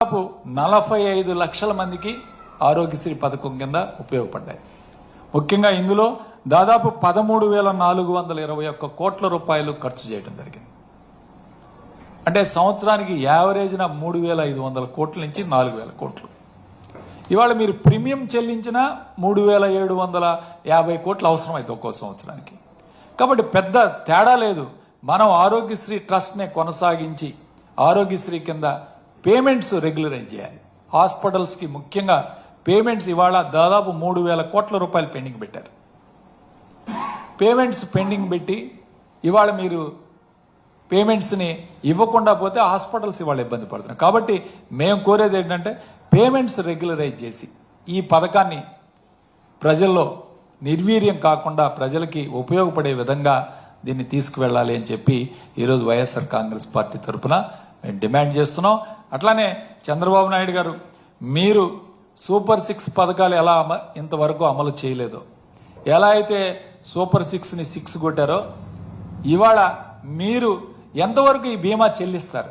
దాదాపు నలభై ఐదు లక్షల మందికి ఆరోగ్యశ్రీ పథకం కింద ఉపయోగపడ్డాయి. ముఖ్యంగా ఇందులో దాదాపు పదమూడు వేల నాలుగు వందల ఇరవై ఒక్క కోట్ల రూపాయలు ఖర్చు చేయడం జరిగింది. అంటే సంవత్సరానికి యావరేజ్న మూడు వేల ఐదు వందల కోట్ల నుంచి నాలుగు వేల కోట్లు. ఇవాళ మీరు ప్రీమియం చెల్లించిన మూడు వేల ఏడు వందల యాభై కోట్లు అవసరమైతే ఒక్కో సంవత్సరానికి. కాబట్టి పెద్ద తేడా లేదు. మనం ఆరోగ్యశ్రీ ట్రస్ట్ని కొనసాగించి ఆరోగ్యశ్రీ కింద పేమెంట్స్ రెగ్యులరైజ్ చేయాలి. హాస్పిటల్స్కి ముఖ్యంగా పేమెంట్స్ ఇవాళ దాదాపు మూడు వేల కోట్ల రూపాయలు పెండింగ్ పెట్టారు. పేమెంట్స్ పెండింగ్ పెట్టి ఇవాళ మీరు పేమెంట్స్ని ఇవ్వకుండా పోతే హాస్పిటల్స్ ఇవాళ ఇబ్బంది పడుతున్నాయి కాబట్టి మేము కోరేది ఏంటంటే పేమెంట్స్ రెగ్యులరైజ్ చేసి ఈ పథకాన్ని ప్రజల్లో నిర్వీర్యం కాకుండా ప్రజలకి ఉపయోగపడే విధంగా దీన్ని తీసుకువెళ్ళాలి అని చెప్పి ఈరోజు వైఎస్ఆర్ కాంగ్రెస్ పార్టీ తరఫున మేము డిమాండ్ చేస్తున్నాం. అట్లానే చంద్రబాబు నాయుడు గారు మీరు సూపర్ సిక్స్ పథకాలు ఎలా అమ ఇంతవరకు అమలు చేయలేదో. ఎలా అయితే సూపర్ సిక్స్ని సిక్స్ కొట్టారో ఇవాళ మీరు ఎంతవరకు ఈ బీమా చెల్లిస్తారు?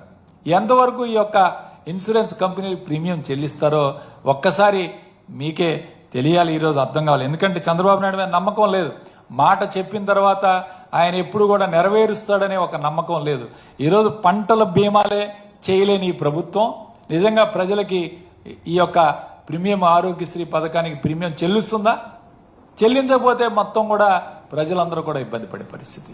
ఎంతవరకు ఈ యొక్క ఇన్సూరెన్స్ కంపెనీ ప్రీమియం చెల్లిస్తారో ఒక్కసారి మీకే తెలియాలి ఈరోజు అర్థం కావాలి. ఎందుకంటే చంద్రబాబు నాయుడు మీద నమ్మకం లేదు. మాట చెప్పిన తర్వాత ఆయన ఎప్పుడు కూడా నెరవేరుస్తాడనే ఒక నమ్మకం లేదు. ఈరోజు పంటల బీమాలే చేయలేని ఈ ప్రభుత్వం. నిజంగా ప్రజలకి ఈ యొక్క ప్రీమియం ఆరోగ్యశ్రీ పథకానికి ప్రీమియం చెల్లిస్తుందా? చెల్లించకపోతే మొత్తం కూడా ప్రజలందరూ కూడా ఇబ్బంది పడే పరిస్థితి.